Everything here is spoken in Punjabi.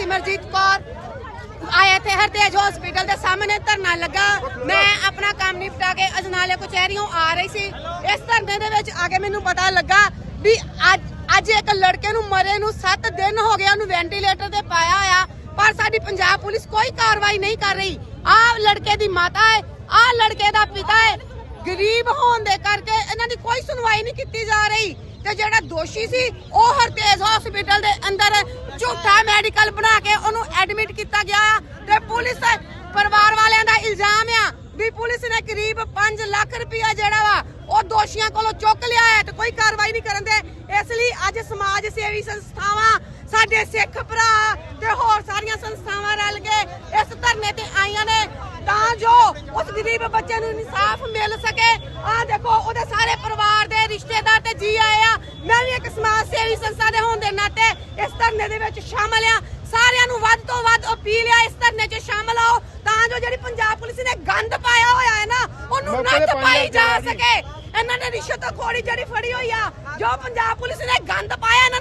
ਸਿਮਰਜੀਤ ਕੌਰ। ਆਏ ਥੇ ਹਰਤੇਜ ਹਸਪੀਟਲ ਦੇ ਸਾਹਮਣੇ ਧਰਨਾ ਲੱਗਾ। ਮੈਂ ਆਪਣਾ ਕੰਮ ਨਿਪਟਾ ਕੇ ਅਜਨਾਲੇ ਕਚਹਿਰੀਓਂ ਆ ਰਹੀ ਸੀ। ਇਸ ਧਰਨੇ ਦੇ ਵਿੱਚ ਆ ਕੇ ਮੈਨੂੰ ਪਤਾ ਲੱਗਾ ਵੀ ਅੱਜ ਅੱਜ ਇੱਕ ਲੜਕੇ ਨੂੰ ਮਰੇ ਨੂੰ 7 ਦਿਨ ਹੋ ਗਏ, ਉਹਨੂੰ ਵੈਂਟੀਲੇਟਰ ਤੇ ਪਾਇਆ ਹੋਇਆ। ਪਰ ਸਾਡੀ ਪੰਜਾਬ ਪੁਲਿਸ ਕੋਈ ਕਾਰਵਾਈ ਨਹੀਂ ਕਰ ਰਹੀ। ਆਹ ਲੜਕੇ ਦੀ ਮਾਤਾ ਹੈ, ਆਹ ਲੜਕੇ ਦਾ ਪਿਤਾ ਹੈ। ਗਰੀਬ ਹੋਣ ਦੇ ਕਰਕੇ ਇਹਨਾਂ ਦੀ ਕੋਈ ਸੁਣਵਾਈ ਨਹੀਂ ਕੀਤੀ ਜਾ ਰਹੀ। ਤੇ ਜਿਹੜਾ ਦੋਸ਼ੀ ਸੀ, ਉਹ ਹਰਤੇਜ ਹਸਪੀਟਲ ਦੇ ਅੰਦਰ ਝੂਠਾ ਮੈਡੀਕਲ ਬਣਾ ਕੇ ਉਹਨੂੰ ਐਡਮਿਟ ਕੀਤਾ ਗਿਆ ਤੇ ਪੁਲਿਸ ਪਰਿਵਾਰ ਵਾਲਿਆਂ ਦਾ ਇਲਜ਼ਾਮ ਆ ਵੀ ਪੁਲਿਸ ਨੇ ਕਰੀਬ 5 ਲੱਖ ਰੁਪਇਆ ਜਿਹੜਾ ਵਾ, ਉਹ ਦੋਸ਼ੀਆਂ ਕੋਲੋਂ ਚੁੱਕ ਲਿਆ ਹੈ ਤੇ ਕੋਈ ਕਾਰਵਾਈ ਨਹੀਂ ਕਰਨ ਦੇ। ਇਸ ਲਈ ਅੱਜ ਸਮਾਜ ਸੇਵੀ ਸੰਸਥਾਵਾਂ, ਸਾਡੇ ਸਿੱਖ ਭਰਾ ਤੇ ਹੋਰ ਸਾਰੀਆਂ ਸੰਸਥਾਵਾਂ ਰਲ ਕੇ ਇਸ ਧਰਨੇ ਤੇ ਆਈਆਂ ਨੇ। ਤਾਂ ਜੋ ਉਸ ਗਰੀਬ ਬੱਚੇ ਨੂੰ ਇਨਸਾਫ ਮਿਲ ਸਕੇ। ਆ ਦੇਖੋ, ਉਹਦੇ ਸਾਰੇ ਪਰਿਵਾਰ ਦੇ ਰਿਸ਼ਤੇਦਾਰ ਤੇ ਜੀ ਆਏ ਆ ਮੈਂ ਵੀ ਇੱਕ ਸਮਾਜ ਸੇਵੀ ਸੰਸਥਾ ਦੇ ਹੋਣ ਦੇ ਨਾਤੇ ਇਸ ਧਰਨੇ ਦੇ ਵਿੱਚ ਸ਼ਾਮਲ ਆ। ਸਾਰਿਆਂ ਨੂੰ ਵੱਧ ਤੋਂ ਵੱਧ ਅਪੀਲ ਆ ਇਸ ਧਰਨੇ 'ਚ ਸ਼ਾਮਲ ਆਓ। ਤਾਂ ਜੋ ਜਿਹੜੀ ਪੰਜਾਬ ਪੁਲਿਸ ਨੇ ਗੰਦ ਪਾਇਆ ਹੋਇਆ ਹੈ ਨਾ ਉਹਨੂੰ ਨੱਥ ਪਾਈ ਜਾ। ਸਕੇ। ਇਹਨਾਂ ਨੇ ਰਿਸ਼ਵਤਖੋਰੀ ਜਿਹੜੀ ਫੜੀ ਹੋਈ ਆ ਜੋ ਪੰਜਾਬ ਪੁਲਿਸ ਨੇ ਗੰਦ ਪਾਇਆ ਇਹਨਾਂ